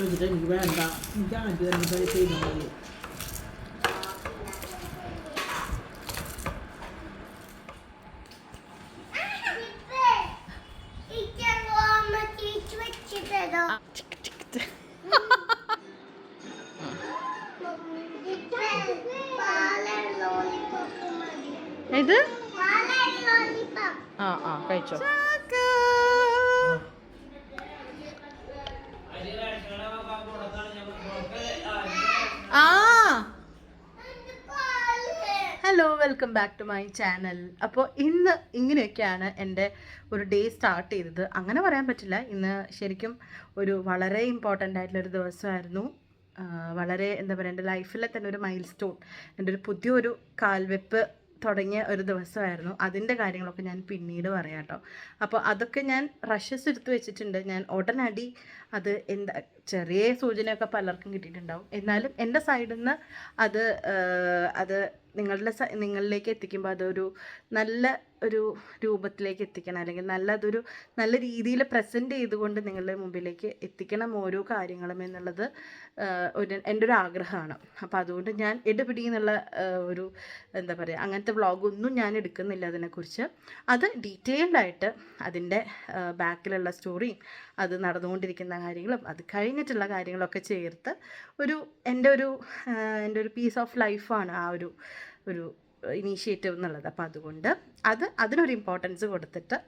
വെച്ചിട്ട് എനിക്ക് വേണ്ട എനിക്ക് ആദ്യം തന്നെ പൈസ ചെയ്താൽ മതി ഇത് ആ ആ കഴിച്ചോ ആ hello welcome back to my channel അപ്പോൾ ഇന്ന് ഇങ്ങനെയൊക്കെയാണ് എന്റെ ഒരു ഡേ സ്റ്റാർട്ട് ചെയ്തത്. അങ്ങനെ പറയാൻ പറ്റില്ല. ഇന്ന് ശരിക്കും ഒരു വളരെ ഇമ്പോർട്ടന്റ് ആയിട്ടുള്ളൊരു ദിവസമായിരുന്നു. വളരെ എന്താ പറയുക എന്റെ ലൈഫിലെ തന്നെ ഒരു മൈൽ സ്റ്റോൺ എന്റെ ഒരു പുതിയൊരു കാൽവെപ്പ് തുടങ്ങിയ ഒരു ദിവസമായിരുന്നു. അതിന്റെ കാര്യങ്ങളൊക്കെ ഞാൻ പിന്നീട് പറയാം കേട്ടോ അപ്പോൾ അതൊക്കെ ഞാൻ റഷസ് എടുത്ത് വെച്ചിട്ടുണ്ട്. ഞാൻ ഉടനടി അത് എന്താ ചെറിയ സൂചനയൊക്കെ പലർക്കും കിട്ടിയിട്ടുണ്ടാവും. എന്നാലും എന്റെ സൈഡിൽ നിന്ന് അത് അത് നിങ്ങളുടെ നിങ്ങളിലേക്ക് എത്തിക്കുമ്പോൾ അതൊരു നല്ല ഒരു രൂപത്തിലേക്ക് എത്തിക്കണം. അല്ലെങ്കിൽ നല്ല അതൊരു നല്ല രീതിയിൽ പ്രസന്റ് ചെയ്തുകൊണ്ട് നിങ്ങളുടെ മുമ്പിലേക്ക് എത്തിക്കണം ഓരോ കാര്യങ്ങളും എന്നുള്ളത് ഒരു എന്റെ ഒരു ആഗ്രഹമാണ്. അപ്പോൾ അതുകൊണ്ട് ഞാൻ എടുപിടി എന്നുള്ള ഒരു എന്താ പറയുക അങ്ങനത്തെ വ്ളോഗൊന്നും ഞാൻ എടുക്കുന്നില്ല അതിനെക്കുറിച്ച്. അത് ഡീറ്റെയിൽഡ് ആയിട്ട് അതിന്റെ ബാക്കിലുള്ള സ്റ്റോറിയും അത് നടന്നുകൊണ്ടിരിക്കുന്ന കാര്യങ്ങളും അത് കഴിഞ്ഞിട്ടുള്ള കാര്യങ്ങളൊക്കെ ചേർത്ത് ഒരു എന്റെ ഒരു എന്റെ ഒരു പീസ് ഓഫ് ലൈഫാണ് ആ ഒരു ഒരു ഇനീഷ്യേറ്റീവ് എന്നുള്ളത്. അപ്പോൾ അതുകൊണ്ട് അത് അതിനൊരു ഇമ്പോർട്ടൻസ് കൊടുത്തിട്ട്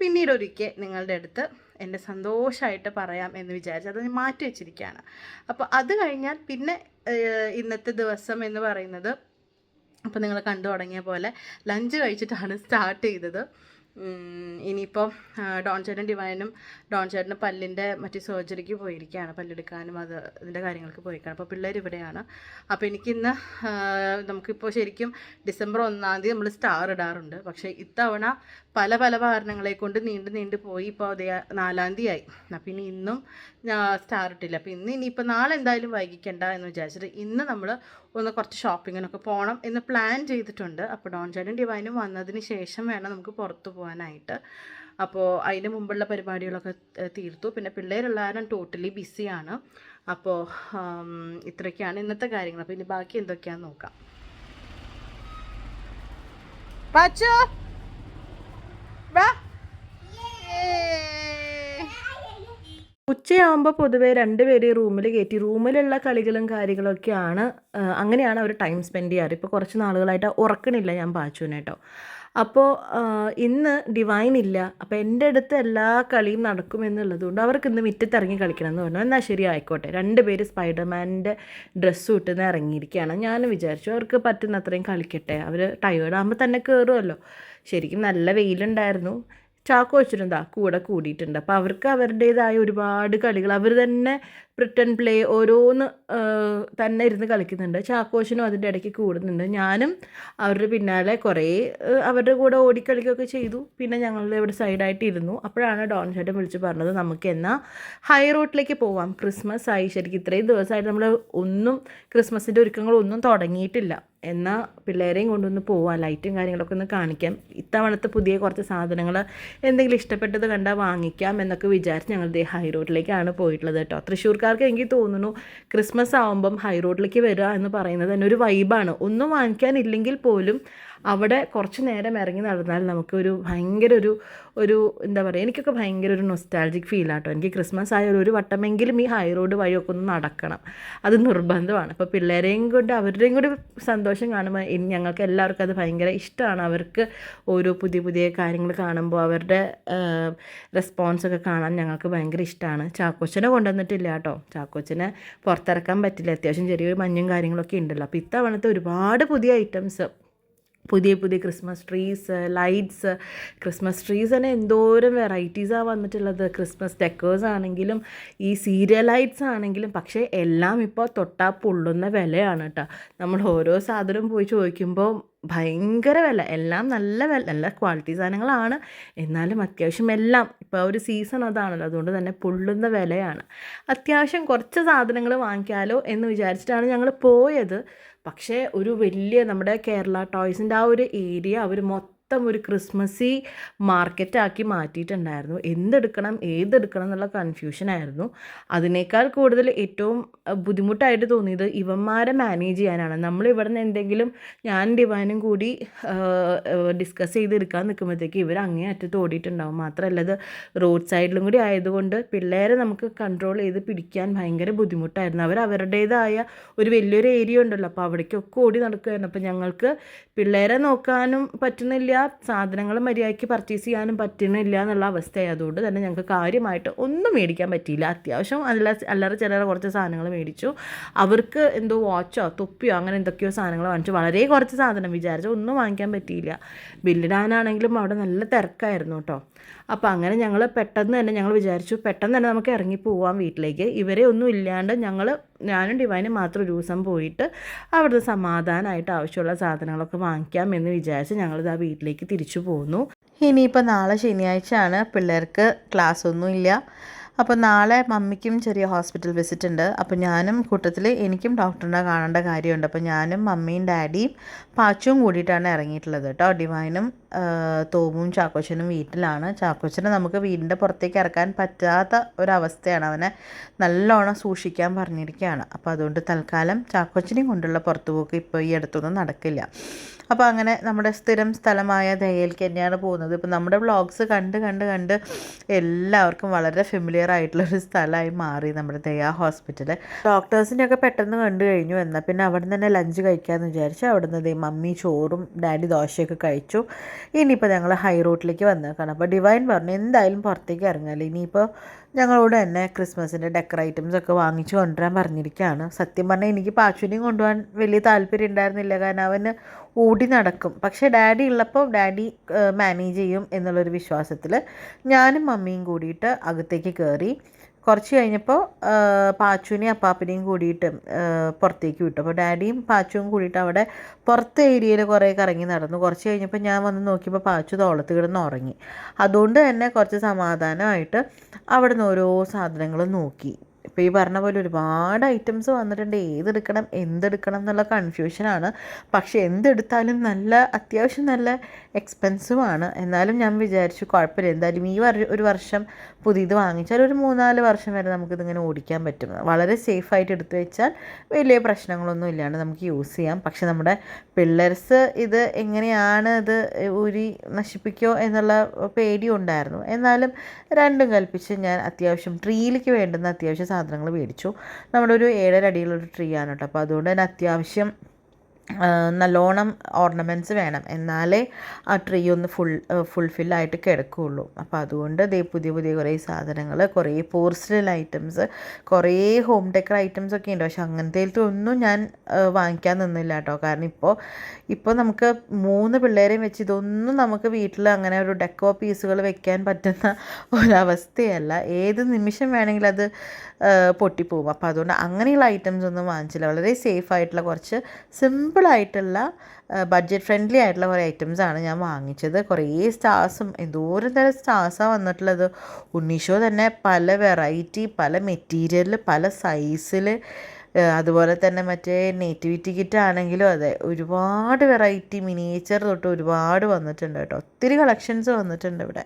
പിന്നീട് ഒരിക്കൽ നിങ്ങളുടെ അടുത്ത് എന്റെ സന്തോഷമായിട്ട് പറയാം എന്ന് വിചാരിച്ച് അത് മാറ്റി വെച്ചിരിക്കുകയാണ്. അപ്പോൾ അത് കഴിഞ്ഞാൽ പിന്നെ ഇന്നത്തെ ദിവസം എന്ന് പറയുന്നത് അപ്പോൾ നിങ്ങൾ കണ്ടു തുടങ്ങിയ പോലെ ലഞ്ച് കഴിച്ചിട്ടാണ് സ്റ്റാർട്ട് ചെയ്തത്. ഇനിയിപ്പോൾ ഡോൺ ചേട്ടൻ ഡിവൈനും ഡോൺ ചേട്ടന് പല്ലിന്റെ മറ്റു സർജറിക്ക് പോയിരിക്കുകയാണ്. പല്ലെടുക്കാനും അത് ഇതിന്റെ കാര്യങ്ങൾക്ക് പോയിരിക്കുകയാണ്. അപ്പോൾ പിള്ളേർ ഇവിടെയാണ് അപ്പോൾ എനിക്കിന്ന് നമുക്കിപ്പോൾ ശരിക്കും ഡിസംബർ ഒന്നാം തീയതി നമ്മൾ സ്റ്റാർ ഇടാറുണ്ട്. പക്ഷേ ഇത്തവണ പല പല കാരണങ്ങളെ കൊണ്ട് നീണ്ടു നീണ്ടു പോയി ഇപ്പോൾ അതേ നാലാം തീയതി ആയി. അപ്പം ഇനി ഇന്നും സ്റ്റാർ ഇട്ടില്ല. അപ്പോൾ ഇന്ന് ഇനിയിപ്പോൾ നാളെ എന്തായാലും വൈകിക്കണ്ട എന്ന് വിചാരിച്ചിട്ട് ഇന്ന് നമ്മൾ ഒന്ന് കുറച്ച് ഷോപ്പിങ്ങിനൊക്കെ പോകണം എന്ന് പ്ലാൻ ചെയ്തിട്ടുണ്ട്. അപ്പോൾ ഡോൺ ചേട്ടൻ ഡിവൈനും വന്നതിന് ശേഷം വേണം നമുക്ക് പുറത്തു പോകാനായിട്ട്. അപ്പോൾ അതിന് മുമ്പുള്ള പരിപാടികളൊക്കെ തീർത്തു. പിന്നെ പിള്ളേരുള്ള കാരണം ടോട്ടലി ബിസിയാണ് അപ്പോൾ ഇത്രയൊക്കെയാണ് ഇന്നത്തെ കാര്യങ്ങൾ. അപ്പോൾ ഇനി ബാക്കി എന്തൊക്കെയാണെന്ന് നോക്കാം. പാച്ചോ! വാ. ഉച്ചയാകുമ്പോൾ പൊതുവേ രണ്ടുപേര് റൂമിൽ കയറ്റി റൂമിലുള്ള കളികളും കാര്യങ്ങളൊക്കെയാണ് അങ്ങനെയാണ് അവർ ടൈം സ്പെൻഡ് ചെയ്യാറ്. ഇപ്പോൾ കുറച്ച് നാളുകളായിട്ട് ഉറക്കണില്ല ഞാൻ പാച്ചുവിനെ കേട്ടോ അപ്പോൾ ഇന്ന് ഡിവൈൻ ഇല്ല. അപ്പോൾ എന്റെ അടുത്ത് എല്ലാ കളിയും നടക്കുമെന്നുള്ളത് കൊണ്ട് അവർക്ക് ഇന്ന് മുറ്റത്തിറങ്ങി കളിക്കണം എന്ന് പറഞ്ഞു. എന്നാൽ ശരി ആയിക്കോട്ടെ. രണ്ട് പേര് സ്പൈഡർമാന്റെ ഡ്രസ്സ് ഇട്ടുന്ന ഇറങ്ങിയിരിക്കുകയാണ്. ഞാൻ വിചാരിച്ചു അവർക്ക് പറ്റുന്ന അത്രയും കളിക്കട്ടെ അവർ ടയേർഡാകുമ്പോൾ തന്നെ കയറുമല്ലോ ശരിക്കും നല്ല വെയിലുണ്ടായിരുന്നു. ചാക്കോ വെച്ചിട്ടുണ്ടാ കൂടെ കൂടിയിട്ടുണ്ട്. അപ്പോൾ അവർക്ക് അവരുടേതായ ഒരുപാട് കളികൾ. അവർ തന്നെ പ്രിട്ടൺ പ്ലേ ഓരോന്ന് തന്നെ ഇരുന്ന് കളിക്കുന്നുണ്ട്. ചാക്കോശനും അതിന്റെ ഇടയ്ക്ക് കൂടുന്നുണ്ട്. ഞാനും അവരുടെ പിന്നാലെ കുറേ അവരുടെ കൂടെ ഓടിക്കളിക്കുകയൊക്കെ ചെയ്തു. പിന്നെ ഞങ്ങളുടെ ഇവിടെ സൈഡായിട്ട് ഇരുന്നു. അപ്പോഴാണ് ഡോൺ ചേട്ടൻ വിളിച്ച് പറഞ്ഞത് നമുക്ക് എന്നാൽ ഹൈ റോട്ടിലേക്ക് പോവാം. ക്രിസ്മസ് ആയി. ശരിക്കും ഇത്രയും ദിവസമായിട്ട് നമ്മൾ ഒന്നും ക്രിസ്മസിന്റെ ഒരുക്കങ്ങളൊന്നും തുടങ്ങിയിട്ടില്ല. എന്നാൽ പിള്ളേരെയും കൊണ്ടൊന്ന് പോവാം. ലൈറ്റും കാര്യങ്ങളൊക്കെ ഒന്ന് കാണിക്കാം. ഇത്തവണത്തെ പുതിയ കുറച്ച് സാധനങ്ങൾ എന്തെങ്കിലും ഇഷ്ടപ്പെട്ടത് കണ്ടാൽ വാങ്ങിക്കാം എന്നൊക്കെ വിചാരിച്ച് ഞങ്ങൾ ഹൈ റോഡിലേക്കാണ് പോയിട്ടുള്ളത് കേട്ടോ. തൃശ്ശൂർക്കാർക്ക് എനിക്ക് തോന്നുന്നു ക്രിസ്മസ് ആകുമ്പം ഹൈ റോഡിലേക്ക് വരിക എന്ന് പറയുന്നത് തന്നെ ഒരു വൈബാണ് ഒന്നും വാങ്ങിക്കാനില്ലെങ്കിൽ പോലും അവിടെ കുറച്ച് നേരം ഇറങ്ങി നടന്നാൽ നമുക്കൊരു ഭയങ്കര ഒരു ഒരു എന്താ പറയുക എനിക്കൊക്കെ ഭയങ്കര ഒരു നൊസ്റ്റാൾജിക് ഫീൽ ആട്ടോ. എനിക്ക് ക്രിസ്മസ് ആയ ഒരു വട്ടമെങ്കിലും ഈ ഹൈ റോഡ് വഴിയൊക്കെ ഒന്ന് നടക്കണം. അത് നിർബന്ധമാണ്. അപ്പോൾ പിള്ളേരെയും കൊണ്ട് അവരുടെയും കൂടി സന്തോഷം കാണുമ്പോൾ ഞങ്ങൾക്ക് എല്ലാവർക്കും അത് ഭയങ്കര ഇഷ്ടമാണ്. അവർക്ക് ഓരോ പുതിയ പുതിയ കാര്യങ്ങൾ കാണുമ്പോൾ അവരുടെ റെസ്പോൺസൊക്കെ കാണാൻ ഞങ്ങൾക്ക് ഭയങ്കര ഇഷ്ടമാണ്. ചാക്കോച്ചനെ കൊണ്ടുവന്നിട്ടില്ല കേട്ടോ. ചാക്കോച്ചനെ പുറത്തിറക്കാൻ പറ്റില്ല. അത്യാവശ്യം ചെറിയൊരു മഞ്ഞും കാര്യങ്ങളൊക്കെ ഉണ്ടല്ലോ. അപ്പോൾ ഇത്തവണത്തെ ഒരുപാട് പുതിയ ഐറ്റംസ് പുതിയ പുതിയ Christmas trees lights Christmas trees തന്നെ എന്തോരം വെറൈറ്റീസാണ് വന്നിട്ടുള്ളത്. ക്രിസ്മസ് ഡെക്കേഴ്സ് ആണെങ്കിലും ഈ സീരിയൽ ലൈറ്റ്സ് ആണെങ്കിലും പക്ഷേ എല്ലാം ഇപ്പോൾ തൊട്ടാ പൊള്ളുന്ന വിലയാണ് കേട്ടോ നമ്മൾ ഓരോ സാധനവും പോയി ചോദിക്കുമ്പോൾ ഭയങ്കര വില. എല്ലാം നല്ല വില നല്ല ക്വാളിറ്റി സാധനങ്ങളാണ്. എന്നാലും അത്യാവശ്യം എല്ലാം ഇപ്പോൾ ഒരു സീസൺ അതാണല്ലോ അതുകൊണ്ട് തന്നെ പൊള്ളുന്ന വിലയാണ്. അത്യാവശ്യം കുറച്ച് സാധനങ്ങൾ വാങ്ങിക്കാലോ എന്ന് വിചാരിച്ചിട്ടാണ് ഞങ്ങൾ പോയത്. പക്ഷേ ഒരു വലിയ നമ്മുടെ കേരള ടോയ്സിന്റെ ആ ഒരു ഏരിയ അവർ മൊത്തം ഒരു ക്രിസ്മസി മാർക്കറ്റാക്കി മാറ്റിയിട്ടുണ്ടായിരുന്നു. എന്തെടുക്കണം ഏതെടുക്കണം എന്നുള്ള കൺഫ്യൂഷനായിരുന്നു അതിനേക്കാൾ കൂടുതൽ ഏറ്റവും ബുദ്ധിമുട്ടായിട്ട് തോന്നിയത് ഇവന്മാരെ മാനേജ് ചെയ്യാനാണ്. നമ്മൾ ഇവിടെ നിന്ന് എന്തെങ്കിലും ഞാൻ ഡിവാനും കൂടി ഡിസ്കസ് ചെയ്തെടുക്കാൻ നിൽക്കുമ്പോഴത്തേക്ക് ഇവർ അങ്ങേ അറ്റത്ത് ഓടിയിട്ടുണ്ടാവും. മാത്രമല്ല ഇത് റോഡ് സൈഡിലും കൂടി ആയതുകൊണ്ട് പിള്ളേരെ നമുക്ക് കൺട്രോൾ ചെയ്ത് പിടിക്കാൻ ഭയങ്കര ബുദ്ധിമുട്ടായിരുന്നു. അവർ അവരുടേതായ ഒരു വലിയൊരു ഏരിയ ഉണ്ടല്ലോ. അപ്പോൾ അവിടേക്കൊക്കെ ഓടി നടക്കുമായിരുന്നു അപ്പോൾ ഞങ്ങൾക്ക് പിള്ളേരെ നോക്കാനും പറ്റുന്നില്ല. സാധനങ്ങൾ മര്യാദയ്ക്ക് പർച്ചേസ് ചെയ്യാനും പറ്റുന്നില്ല എന്നുള്ള അവസ്ഥയായതുകൊണ്ട് തന്നെ ഞങ്ങൾക്ക് കാര്യമായിട്ട് ഒന്നും മേടിക്കാൻ പറ്റിയില്ല. അത്യാവശ്യം അല്ല അല്ലറ ചിലറ കുറച്ച് സാധനങ്ങൾ മേടിച്ചു. അവർക്ക് എന്തോ വാച്ചോ തൊപ്പിയോ അങ്ങനെ എന്തൊക്കെയോ സാധനങ്ങൾ വാങ്ങിച്ചു. വളരെ കുറച്ച് സാധനം വിചാരിച്ചു. ഒന്നും വാങ്ങിക്കാൻ പറ്റിയില്ല. ബില്ലിടാനാണെങ്കിലും അവിടെ നല്ല തിരക്കായിരുന്നു കേട്ടോ. അപ്പോൾ അങ്ങനെ ഞങ്ങൾ പെട്ടെന്ന് തന്നെ ഞങ്ങൾ വിചാരിച്ചു പെട്ടെന്ന് തന്നെ നമുക്ക് ഇറങ്ങി പോവാം വീട്ടിലേക്ക്. ഇവരെ ഒന്നും ഇല്ലാണ്ട് ഞങ്ങൾ ഞാനും ഡിവൈനും മാത്രം ഒരു ദിവസം പോയിട്ട് അവിടുന്ന് സമാധാനമായിട്ട് ആവശ്യമുള്ള സാധനങ്ങളൊക്കെ വാങ്ങിക്കാം എന്ന് വിചാരിച്ച് ഞങ്ങളിത് ആ വീട്ടിലേക്ക് തിരിച്ചു പോന്നു. ഇനിയിപ്പോൾ നാളെ ശനിയാഴ്ചയാണ്. പിള്ളേർക്ക് ക്ലാസ് ഒന്നുമില്ല അപ്പോൾ നാളെ മമ്മിക്കും ചെറിയ ഹോസ്പിറ്റൽ വിസിറ്റ് ഉണ്ട്. അപ്പോൾ ഞാനും കൂട്ടത്തിൽ എനിക്കും ഡോക്ടറിനെ കാണേണ്ട കാര്യമുണ്ട്. അപ്പോൾ ഞാനും മമ്മിയും ഡാഡിയും പാച്ചും കൂടിയിട്ടാണ് ഇറങ്ങിയിട്ടുള്ളത് കേട്ടോ ഡിവൈനും തോമും ചാക്കോച്ചനും വീട്ടിലാണ്. ചാക്കോച്ചനെ നമുക്ക് വീടിന്റെ പുറത്തേക്ക് ഇറക്കാൻ പറ്റാത്ത ഒരവസ്ഥയാണ് അവനെ നല്ലോണം സൂക്ഷിക്കാൻ പറഞ്ഞിരിക്കുകയാണ്. അപ്പോൾ അതുകൊണ്ട് തൽക്കാലം ചാക്കോച്ചനെയും കൊണ്ടുള്ള പുറത്തുപോക്ക് ഇപ്പോൾ ഈ അടുത്തൊന്നും നടക്കില്ല. അപ്പോൾ അങ്ങനെ നമ്മുടെ സ്ഥിരം സ്ഥലമായ ദയയിലേക്ക് തന്നെയാണ് പോകുന്നത്. ഇപ്പോൾ നമ്മുടെ വ്ളോഗ്സ് കണ്ട് കണ്ട് കണ്ട് എല്ലാവർക്കും വളരെ ഫെമിലിയർ ആയിട്ടുള്ളൊരു സ്ഥലമായി മാറി നമ്മുടെ ദയ ഹോസ്പിറ്റൽ ഡോക്ടേഴ്സിനെയൊക്കെ പെട്ടെന്ന് കണ്ടു കഴിഞ്ഞു. എന്നാൽ പിന്നെ അവിടെ നിന്ന് തന്നെ ലഞ്ച് കഴിക്കാമെന്ന് വിചാരിച്ചു അവിടെ നിന്ന് മമ്മി ചോറും ഡാഡി ദോശയൊക്കെ കഴിച്ചു. ഇനിയിപ്പോൾ ഞങ്ങൾ ഹൈ റൂട്ടിലേക്ക് വന്നേക്കാണ്. അപ്പോൾ ഡിവൈൻ പറഞ്ഞു എന്തായാലും പുറത്തേക്ക് ഇറങ്ങാല്ല. ഇനിയിപ്പോൾ ഞങ്ങളോട് തന്നെ ക്രിസ്മസിന്റെ ഡെക്കർ ഐറ്റംസ് ഒക്കെ വാങ്ങിച്ചു കൊണ്ടുവരാൻ പറഞ്ഞിരിക്കുകയാണ് സത്യം പറഞ്ഞാൽ എനിക്ക് പാച്ചുവിനെയും കൊണ്ടുപോകാൻ വലിയ താല്പര്യം ഉണ്ടായിരുന്നില്ല. കാരണം അവന് ഓടി നടക്കും. പക്ഷേ ഡാഡി ഉള്ളപ്പോൾ ഡാഡി മാനേജ് ചെയ്യും എന്നുള്ളൊരു വിശ്വാസത്തിൽ ഞാനും മമ്മിയും കൂടിയിട്ട് അകത്തേക്ക് കയറി കുറച്ച് കഴിഞ്ഞപ്പോൾ പാച്ചുവിനെയും അപ്പാപ്പനെയും കൂടിയിട്ട് പുറത്തേക്ക് വിട്ടു. അപ്പോൾ ഡാഡിയും പാച്ചുവും കൂടിയിട്ട് അവിടെ പുറത്തെ ഏരിയയിൽ കുറേ കറങ്ങി നടന്നു. കുറച്ച് കഴിഞ്ഞപ്പോൾ ഞാൻ വന്ന് നോക്കിയപ്പോൾ പാച്ചു തോളത്ത് കിടന്ന് ഉറങ്ങി. അതുകൊണ്ട് തന്നെ കുറച്ച് സമാധാനമായിട്ട് അവിടെ നിന്ന് ഓരോ സാധനങ്ങളും നോക്കി. ഇപ്പോൾ ഈ പറഞ്ഞ പോലെ ഒരുപാട് ഐറ്റംസ് വന്നിട്ടുണ്ട്. ഏതെടുക്കണം എന്തെടുക്കണം എന്നുള്ള കൺഫ്യൂഷനാണ് പക്ഷേ എന്തെടുത്താലും നല്ല അത്യാവശ്യം നല്ല എക്സ്പെൻസീവ് ആണ്. എന്നാലും ഞാൻ വിചാരിച്ചു കുഴപ്പമില്ല. എന്തായാലും ഈ ഒരു വർഷം പുതിയത് വാങ്ങിച്ചാൽ ഒരു മൂന്നാൽ വർഷം വരെ നമുക്കിതിങ്ങനെ ഓടിക്കാൻ പറ്റും. വളരെ സേഫായിട്ട് എടുത്തു വെച്ചാൽ വലിയ പ്രശ്നങ്ങളൊന്നും ഇല്ലാണ്ട് നമുക്ക് യൂസ് ചെയ്യാം. പക്ഷെ നമ്മുടെ പിള്ളേർസ് ഇത് എങ്ങനെയാണ് ഇത് ഊരി നശിപ്പിക്കോ എന്നുള്ള പേടിയുണ്ടായിരുന്നു. എന്നാലും രണ്ടും കൽപ്പിച്ച് ഞാൻ അത്യാവശ്യം ട്രീയിലേക്ക് വേണ്ടുന്ന അത്യാവശ്യം സാധനങ്ങൾ മേടിച്ചു. നമ്മുടെ ഒരു ഏഴര അടിയിലുള്ള ട്രീ ആണ് കേട്ടോ. അപ്പോൾ അതുകൊണ്ട് തന്നെ അത്യാവശ്യം നല്ലോണം ഓർണമെന്റ്സ് വേണം. എന്നാലേ ആ ട്രീ ഒന്ന് ഫുൾ ഫുൾഫില്ലായിട്ട് കിടക്കുകയുള്ളൂ. അപ്പോൾ അതുകൊണ്ട് ദേ പുതിയ പുതിയ കുറേ സാധനങ്ങൾ കുറേ പോർസലൻ ഐറ്റംസ് കുറേ ഹോം ഡെക്കർ ഐറ്റംസ് ഒക്കെ ഉണ്ട്. പക്ഷെ അങ്ങനത്തെ ഒന്നും ഞാൻ വാങ്ങിക്കാൻ നിന്നില്ല കേട്ടോ. കാരണം ഇപ്പോൾ ഇപ്പോൾ നമുക്ക് മൂന്ന് പിള്ളേരെയും വെച്ച് ഇതൊന്നും നമുക്ക് വീട്ടിൽ അങ്ങനെ ഒരു ഡെക്കോ പീസുകൾ വെക്കാൻ പറ്റുന്ന ഒരവസ്ഥയല്ല. ഏത് നിമിഷം വേണമെങ്കിലും അത് പൊട്ടിപ്പോവും. അപ്പോൾ അതുകൊണ്ട് അങ്ങനെയുള്ള ഐറ്റംസ് ഒന്നും വാങ്ങിച്ചില്ല. വളരെ സേഫ് ആയിട്ടുള്ള കുറച്ച് സിമ്പിളായിട്ടുള്ള ബഡ്ജറ്റ് ഫ്രണ്ട്ലി ആയിട്ടുള്ള കുറേ ഐറ്റംസ് ആണ് ഞാൻ വാങ്ങിച്ചത്. കുറേ സ്റ്റാർസും എന്തോരം തരം സ്റ്റാർസാണ് വന്നിട്ടുള്ളത്. ഉണ്ണീഷോ തന്നെ പല വെറൈറ്റി പല മെറ്റീരിയലിൽ പല സൈസിൽ അതുപോലെ തന്നെ മറ്റേ നേറ്റിവിറ്റി കിറ്റ് ആണെങ്കിലും അതെ ഒരുപാട് വെറൈറ്റി മിനിയേച്ചർ തൊട്ട് ഒരുപാട് വന്നിട്ടുണ്ട് കേട്ടോ. ഒത്തിരി കളക്ഷൻസ് വന്നിട്ടുണ്ട് ഇവിടെ.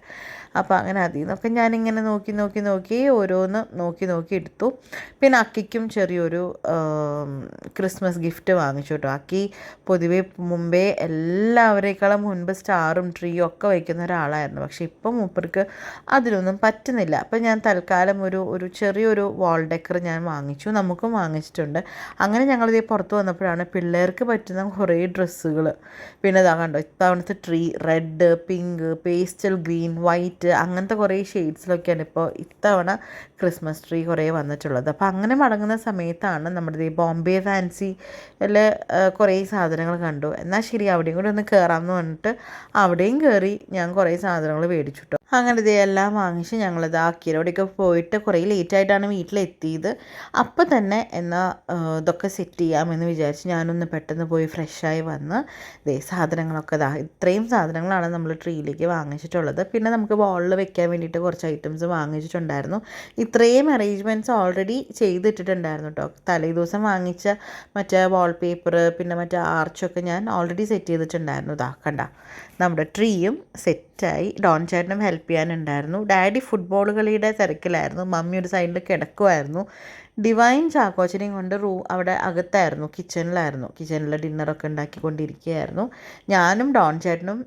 അപ്പോൾ അങ്ങനെ അതിൽ നിന്നൊക്കെ ഞാനിങ്ങനെ നോക്കി നോക്കി നോക്കി ഓരോന്ന് നോക്കി നോക്കി എടുത്തു. പിന്നെ അക്കിക്കും ചെറിയൊരു ക്രിസ്മസ് ഗിഫ്റ്റ് വാങ്ങിച്ചു കേട്ടോ. അക്കി പൊതുവേ മുമ്പേ എല്ലാവരേക്കാളും മുൻപ് സ്റ്റാറും ട്രീയും ഒക്കെ വയ്ക്കുന്ന ഒരാളായിരുന്നു. പക്ഷേ ഇപ്പം മൂപ്പർക്ക് അതിലൊന്നും പറ്റുന്നില്ല. അപ്പം ഞാൻ തൽക്കാലം ഒരു ഒരു ചെറിയൊരു വാൾ ഡെക്കർ ഞാൻ വാങ്ങിച്ചു. നമുക്കും വാങ്ങിച്ചിട്ടുണ്ട്. അങ്ങനെ ഞങ്ങളിത് പുറത്ത് വന്നപ്പോഴാണ് പിള്ളേർക്ക് പറ്റുന്ന കുറേ ഡ്രസ്സുകൾ പിന്നെ ഇതാ കണ്ടോ ഇത്തവണത്തെ tree red pink pastel green white അങ്ങനത്തെ കുറേ ഷെയ്ഡ്സിലൊക്കെയാണ് ഇപ്പോൾ ഇത്തവണ ക്രിസ്മസ് ട്രീ കുറേ വന്നിട്ടുള്ളത്. അപ്പോൾ അങ്ങനെ മടങ്ങുന്ന സമയത്താണ് നമ്മുടെ ഈ ബോംബെ ഫാൻസിയിൽ കുറേ സാധനങ്ങൾ കണ്ടു. എന്നാൽ ശരി അവിടെയും കൂടി ഒന്ന് കയറാമെന്ന് പറഞ്ഞിട്ട് അവിടെയും കയറി ഞാൻ കുറേ സാധനങ്ങൾ മേടിച്ചു അങ്ങനെ ഇതെല്ലാം വാങ്ങിച്ച് ഞങ്ങളിത് അക്കിയിലൂടെയൊക്കെ പോയിട്ട് കുറേ ലേറ്റായിട്ടാണ് വീട്ടിലെത്തിയത്. അപ്പം തന്നെ എന്നാൽ ഇതൊക്കെ സെറ്റ് ചെയ്യാമെന്ന് വിചാരിച്ച് ഞാനൊന്ന് പെട്ടെന്ന് പോയി ഫ്രഷായി വന്ന് ഇതേ സാധനങ്ങളൊക്കെ ഇതാ ഇത്രയും സാധനങ്ങളാണ് നമ്മൾ ട്രീയിലേക്ക് വാങ്ങിച്ചിട്ടുള്ളത്. പിന്നെ നമുക്ക് വാളിൽ വെക്കാൻ വേണ്ടിയിട്ട് കുറച്ച് ഐറ്റംസ് വാങ്ങിച്ചിട്ടുണ്ടായിരുന്നു. ഇത്രയും അറേഞ്ച്മെന്റ്സ് ഓൾറെഡി ചെയ്തിട്ടിട്ടുണ്ടായിരുന്നു കേട്ടോ. തലേ ദിവസം വാങ്ങിച്ച മറ്റേ വാൾപേപ്പർ പിന്നെ മറ്റേ ആർച്ചൊക്കെ ഞാൻ ഓൾറെഡി സെറ്റ് ചെയ്തിട്ടുണ്ടായിരുന്നു. ഇതാ കണ്ട നമ്മുടെ ട്രീയും സെറ്റായി ഡോൺ ചേട്ടനും ഹെൽപ്പ് ചെയ്യാനുണ്ടായിരുന്നു. ഡാഡി ഫുട്ബോൾ കളിയുടെ തിരക്കിലായിരുന്നു. മമ്മി ഒരു സൈഡിൽ കിടക്കുമായിരുന്നു ഡിവൈൻ ചാക്കോച്ചനെയും കൊണ്ട് റൂ അവിടെ അകത്തായിരുന്നു കിച്ചണിലായിരുന്നു കിച്ചണിൽ ഡിന്നറൊക്കെ ഉണ്ടാക്കിക്കൊണ്ടിരിക്കുകയായിരുന്നു. ഞാനും ഡോൺ ചേട്ടനും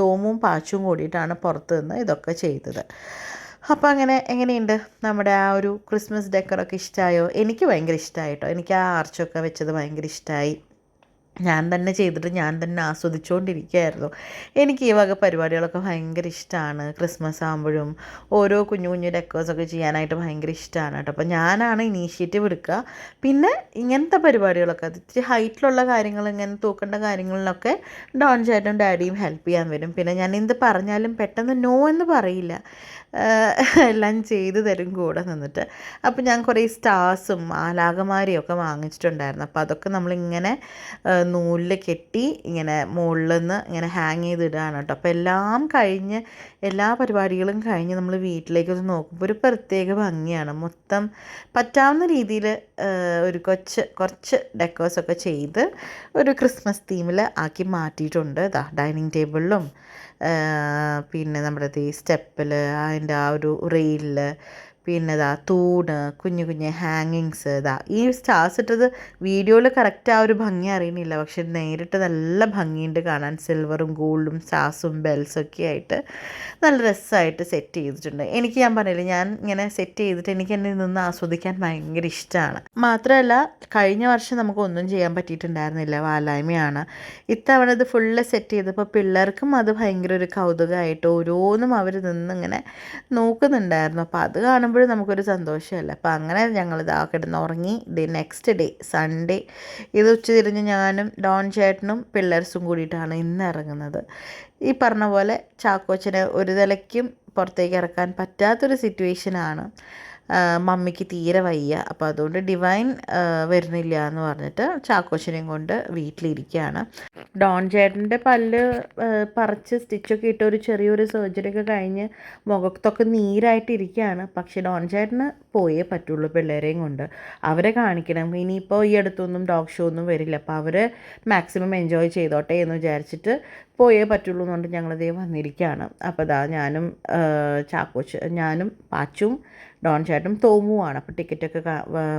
തോമും പാച്ചും കൂടിയിട്ടാണ് പുറത്തു നിന്ന് ഇതൊക്കെ ചെയ്തത്. അപ്പോൾ അങ്ങനെ എങ്ങനെയുണ്ട്? നമ്മുടെ ആ ഒരു ക്രിസ്മസ് ഡെക്കറൊക്കെ ഇഷ്ടമായോ എനിക്ക് ഭയങ്കര ഇഷ്ടമായി കേട്ടോ എനിക്ക് ആ ആർച്ചൊക്കെ വെച്ചത് ഭയങ്കര ഇഷ്ടമായി ഞാൻ തന്നെ ചെയ്തിട്ട് ഞാൻ തന്നെ ആസ്വദിച്ചുകൊണ്ടിരിക്കുകയായിരുന്നു എനിക്ക് ഈ വക പരിപാടികളൊക്കെ ഭയങ്കര ഇഷ്ടമാണ് ക്രിസ്മസ് ആകുമ്പോഴും ഓരോ കുഞ്ഞു കുഞ്ഞു ഡെക്കേഴ്സൊക്കെ ചെയ്യാനായിട്ട് ഭയങ്കര ഇഷ്ടമാണ് കേട്ടോ. അപ്പോൾ ഞാനാണ് ഇനീഷ്യേറ്റീവ് എടുക്കുക. പിന്നെ ഇങ്ങനത്തെ പരിപാടികളൊക്കെ ഇത്തിരി ഹൈറ്റിലുള്ള കാര്യങ്ങൾ ഇങ്ങനെ തൂക്കേണ്ട കാര്യങ്ങളിലൊക്കെ ഡോൺ ചേട്ടനും ഡാഡിയും ഹെൽപ്പ് ചെയ്യാൻ വരും. പിന്നെ ഞാൻ എന്ത് പറഞ്ഞാലും പെട്ടെന്ന് നോ എന്ന് പറയില്ല. എല്ലാം ചെയ്തു തരും കൂടെ നിന്നിട്ട്. അപ്പോൾ ഞാൻ കുറേ സ്റ്റാർസും ആലാകമാരെയും ഒക്കെ വാങ്ങിച്ചിട്ടുണ്ടായിരുന്നു. അപ്പോൾ അതൊക്കെ നമ്മളിങ്ങനെ നൂലിൽ കെട്ടി ഇങ്ങനെ മുകളിൽ നിന്ന് ഇങ്ങനെ ഹാങ് ചെയ്തിടുകയാണ് കേട്ടോ. അപ്പോൾ എല്ലാം കഴിഞ്ഞ് എല്ലാ പരിപാടികളും കഴിഞ്ഞ് നമ്മൾ വീട്ടിലേക്ക് ഒന്ന് നോക്കുമ്പോൾ ഒരു പ്രത്യേക ഭംഗിയാണ്. മൊത്തം പറ്റാവുന്ന രീതിയിൽ ഒരു കൊച്ച് കുറച്ച് ഡെക്കേഴ്സൊക്കെ ചെയ്ത് ഒരു ക്രിസ്മസ് തീമിൽ ആക്കി മാറ്റിയിട്ടുണ്ട്. ഇതാ ഡൈനിങ് ടേബിളിലും പിന്നെ നമ്മുടെ ഈ സ്റ്റെപ്പിൽ അതിന്റെ ആ ഒരു റെയിലിൽ പിന്നെ ഇതാ തൂണ് കുഞ്ഞു കുഞ്ഞു ഹാങ്ങിങ്സ് ഇതാ. ഈ സ്റ്റാർസ് ഇട്ടത് വീഡിയോയിൽ കറക്റ്റ് ആ ഒരു ഭംഗി അറിയണില്ല പക്ഷെ നേരിട്ട് നല്ല ഭംഗിയുണ്ട് കാണാൻ. സിൽവറും ഗോൾഡും സ്റ്റാർസും ബെൽസൊക്കെ ആയിട്ട് നല്ല രസമായിട്ട് സെറ്റ് ചെയ്തിട്ടുണ്ട്. എനിക്ക് ഞാൻ പറഞ്ഞില്ല ഞാൻ ഇങ്ങനെ സെറ്റ് ചെയ്തിട്ട് എനിക്ക് എന്നെ നിന്ന് ആസ്വദിക്കാൻ ഭയങ്കര ഇഷ്ടമാണ് മാത്രമല്ല കഴിഞ്ഞ വർഷം നമുക്ക് ഒന്നും ചെയ്യാൻ പറ്റിയിട്ടുണ്ടായിരുന്നില്ല. വാലായ്മയാണ്. ഇത്തവണ ഇത് ഫുള്ള് സെറ്റ് ചെയ്തപ്പോൾ പിള്ളേർക്കും അത് ഭയങ്കര ഒരു കൗതുകമായിട്ട് ഓരോന്നും അവർ നിന്നിങ്ങനെ നോക്കുന്നുണ്ടായിരുന്നു. അപ്പോൾ അത് കാണുമ്പോൾ നമുക്കൊരു സന്തോഷമല്ല? അപ്പോൾ അങ്ങനെ ഞങ്ങൾ ഇതാ കിടന്ന് ഉറങ്ങി ദി നെക്സ്റ്റ് ഡേ സൺഡേ ഇത് ഉച്ചതിരിഞ്ഞ് ഞാനും ഡോൺ ചേട്ടനും പിള്ളേഴ്സും കൂടിയിട്ടാണ് ഇന്ന് ഇറങ്ങുന്നത്. ഈ പറഞ്ഞ പോലെ ചാക്കോച്ചനെ ഒരു നിലയ്ക്കും പുറത്തേക്ക് ഇറക്കാൻ പറ്റാത്തൊരു സിറ്റുവേഷനാണ് മമ്മിക്ക് തീരെ വയ്യ. അപ്പോൾ അതുകൊണ്ട് ഡിവൈൻ വരുന്നില്ല എന്ന് പറഞ്ഞിട്ട് ചാക്കോച്ചനെയും കൊണ്ട് വീട്ടിലിരിക്കുകയാണ്. ഡോൺ ചേട്ടന്റെ പല്ല് പറിച്ച് സ്റ്റിച്ചൊക്കെ ഇട്ട് ഒരു ചെറിയൊരു സർജറി ഒക്കെ കഴിഞ്ഞ് മുഖത്തൊക്കെ നീരായിട്ടിരിക്കുകയാണ്. പക്ഷേ ഡോൺ ചേട്ടന് പോയേ പറ്റുള്ളൂ പിള്ളേരെയും കൊണ്ട്. അവരെ കാണിക്കണം. ഇനിയിപ്പോൾ ഈ അടുത്തൊന്നും ഡോഗ് ഷോ ഒന്നും വരില്ല. അപ്പോൾ അവർ മാക്സിമം എൻജോയ് ചെയ്തോട്ടെ എന്ന് വിചാരിച്ചിട്ട് പോയേ പറ്റുള്ളൂ എന്നുകൊണ്ട് ഞങ്ങളിതേ വന്നിരിക്കുകയാണ്. അപ്പോൾ ഇതാ ഞാനും ചാക്കോച്ച് ഞാനും പാച്ചും ഡോൺ ചേട്ടനും തോമുവാണ്. അപ്പോൾ ടിക്കറ്റൊക്കെ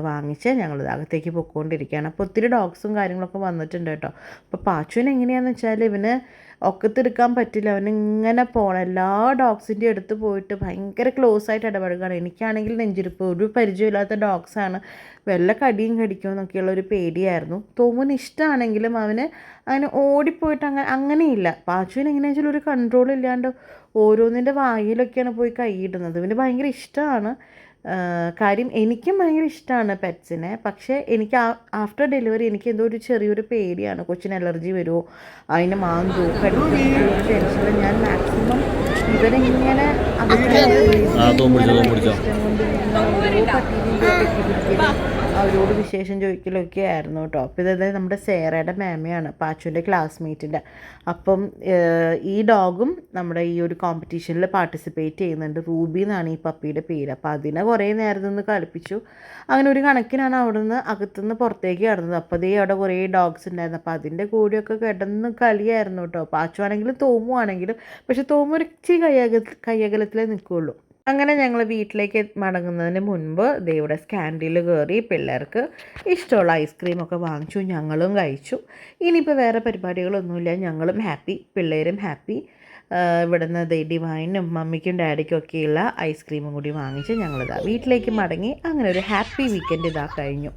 വാങ്ങിച്ച് ഞങ്ങൾ അകത്തേക്ക് പൊയ്ക്കൊണ്ടിരിക്കുകയാണ് അപ്പോൾ ഒത്തിരി ഡോഗ്സും കാര്യങ്ങളൊക്കെ വന്നിട്ടുണ്ട് കേട്ടോ. അപ്പോൾ പാച്ചുവിന് എങ്ങനെയാണെന്ന് വെച്ചാൽ ഇവന് ഒക്കത്തെടുക്കാൻ പറ്റില്ല. അവൻ ഇങ്ങനെ പോകണം എല്ലാ ഡോഗ്സിന്റെ അടുത്ത് പോയിട്ട് ഭയങ്കര ക്ലോസ് ആയിട്ട് ഇടപഴകുകയാണ് എനിക്കാണെങ്കിൽ നെഞ്ചിരിപ്പ് ഒരു പരിചയമില്ലാത്ത ഡോഗ്സാണ് വെള്ള കടിയും കടിക്കുമോ എന്നൊക്കെയുള്ള ഒരു പേടിയായിരുന്നു. തോമുന് ഇഷ്ടമാണെങ്കിലും അവന് അങ്ങനെ ഓടിപ്പോയിട്ട് അങ്ങനെ അങ്ങനെയില്ല. പാച്ചുവിന് എങ്ങനെയാണെന്ന് വെച്ചാൽ ഒരു കൺട്രോൾ ഇല്ലാണ്ട് ഓരോന്നിന്റെ വായിലൊക്കെയാണ് പോയി കൈയിടുന്നത്. ഇവന് ഭയങ്കര ഇഷ്ടമാണ്. കാര്യം എനിക്കും ഭയങ്കര ഇഷ്ടമാണ് പെറ്റ്സിനെ. പക്ഷേ എനിക്ക് ആഫ്റ്റർ ഡെലിവറി എനിക്ക് എന്തോ ഒരു ചെറിയൊരു പേടിയാണ്. കൊച്ചിന് അലർജി വരുമോ അതിന് മാന്തോ കടിക്കുമോ ടെൻഷനിൽ ഞാൻ മാക്സിമം ഇവരിങ്ങനെ ആ, തോം പിടിച്ചോ, തോം പിടിച്ചോ. അവരോട് വിശേഷം ചോദിക്കലൊക്കെ ആയിരുന്നു കേട്ടോ. അപ്പോൾ ഇതായത് നമ്മുടെ സേറയുടെ മാമയാണ് പാച്ചുവിന്റെ ക്ലാസ്മേറ്റിന്റെ അപ്പം ഈ ഡോഗും നമ്മുടെ ഈ ഒരു കോമ്പറ്റീഷനിൽ പാർട്ടിസിപ്പേറ്റ് ചെയ്യുന്നുണ്ട്. റൂബി എന്നാണ് ഈ പപ്പിയുടെ പേര്. അപ്പോൾ അതിനെ കുറേ നേരത്തെ നിന്ന് കളിപ്പിച്ചു. അങ്ങനെ ഒരു കണക്കിനാണ് അവിടെ നിന്ന് അകത്തുനിന്ന് പുറത്തേക്ക് കടന്നത്. അപ്പോൾ അതേ അവിടെ കുറേ ഡോഗ്സ് ഉണ്ടായിരുന്നു. അപ്പോൾ അതിന്റെ കൂടെയൊക്കെ കിടന്ന് കളിയായിരുന്നു കേട്ടോ. പാച്ചു ആണെങ്കിലും തോമു ആണെങ്കിലും പക്ഷെ തോമു ഒരു ഇച്ചിരി കയ്യക കയ്യകലത്തിലേ നിൽക്കുകയുള്ളൂ അങ്ങനെ ഞങ്ങൾ വീട്ടിലേക്ക് മടങ്ങുന്നതിന് മുൻപ് ദൈവയുടെ സ്കാൻഡിൽ കയറി പിള്ളേർക്ക് ഇഷ്ടമുള്ള ഐസ്ക്രീമൊക്കെ വാങ്ങിച്ചു ഞങ്ങളും കഴിച്ചു. ഇനിയിപ്പോൾ വേറെ പരിപാടികളൊന്നുമില്ല. ഞങ്ങളും ഹാപ്പി പിള്ളേരും ഹാപ്പി ഇവിടുന്ന് ഡിവൈനും മമ്മിക്കും ഡാഡിക്കും ഒക്കെയുള്ള ഐസ്ക്രീമും കൂടി വാങ്ങിച്ച് ഞങ്ങളിതാ വീട്ടിലേക്ക് മടങ്ങി. അങ്ങനെ ഒരു ഹാപ്പി വീക്കെൻഡ് ഇതാ കഴിഞ്ഞു.